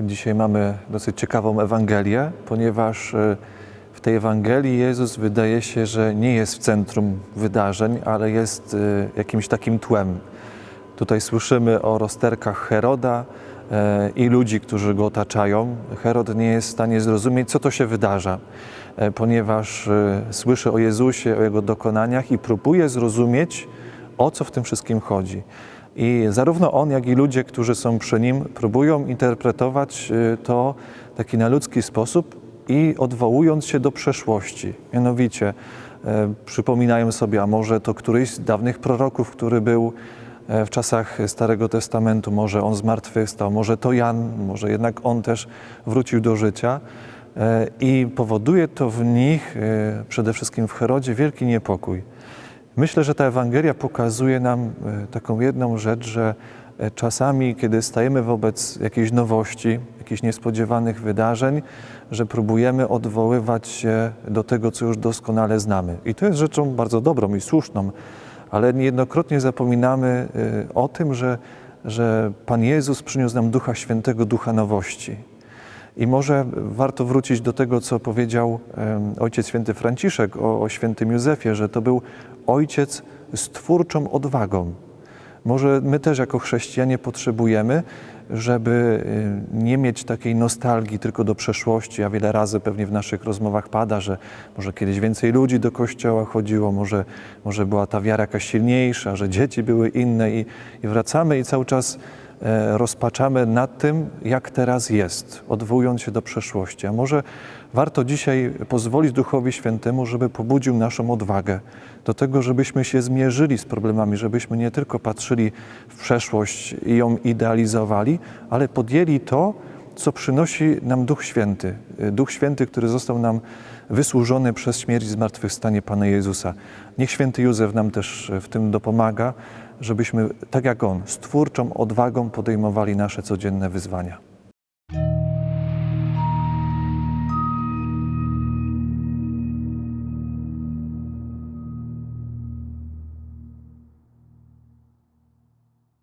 Dzisiaj mamy dosyć ciekawą Ewangelię, ponieważ e, w tej Ewangelii Jezus wydaje się, że nie jest w centrum wydarzeń, ale jest e, jakimś takim tłem. Tutaj słyszymy o rozterkach Heroda e, i ludzi, którzy go otaczają. Herod nie jest w stanie zrozumieć, co to się wydarza, ponieważ słyszy o Jezusie, o jego dokonaniach i próbuje zrozumieć, o co w tym wszystkim chodzi. I zarówno on, jak i ludzie, którzy są przy nim, próbują interpretować y, to w taki na ludzki sposób i odwołując się do przeszłości. Mianowicie e, przypominają sobie, a może to któryś z dawnych proroków, który był e, w czasach Starego Testamentu, może on zmartwychwstał, może to Jan, może jednak on też wrócił do życia. E, I powoduje to w nich, przede wszystkim w Herodzie, wielki niepokój. Myślę, że ta Ewangelia pokazuje nam e, taką jedną rzecz, że e, czasami, kiedy stajemy wobec jakiejś nowości, jakichś niespodziewanych wydarzeń, że próbujemy odwoływać się do tego, co już doskonale znamy. I to jest rzeczą bardzo dobrą i słuszną, ale niejednokrotnie zapominamy e, o tym, że, że Pan Jezus przyniósł nam Ducha Świętego, Ducha nowości. I może warto wrócić do tego, co powiedział ojciec święty Franciszek o, o świętym Józefie, że to był ojciec z twórczą odwagą. Może my też jako chrześcijanie potrzebujemy, żeby nie mieć takiej nostalgii tylko do przeszłości, a wiele razy pewnie w naszych rozmowach pada, że może kiedyś więcej ludzi do kościoła chodziło, może, może była ta wiara jakaś silniejsza, że dzieci były inne i, i wracamy i cały czas rozpaczamy nad tym, jak teraz jest, odwołując się do przeszłości. A może warto dzisiaj pozwolić Duchowi Świętemu, żeby pobudził naszą odwagę do tego, żebyśmy się zmierzyli z problemami, żebyśmy nie tylko patrzyli w przeszłość i ją idealizowali, ale podjęli to, co przynosi nam Duch Święty. Duch Święty, który został nam wysłużony przez śmierć i zmartwychwstanie Pana Jezusa. Niech święty Józef nam też w tym dopomaga, żebyśmy, tak jak On, z twórczą odwagą podejmowali nasze codzienne wyzwania.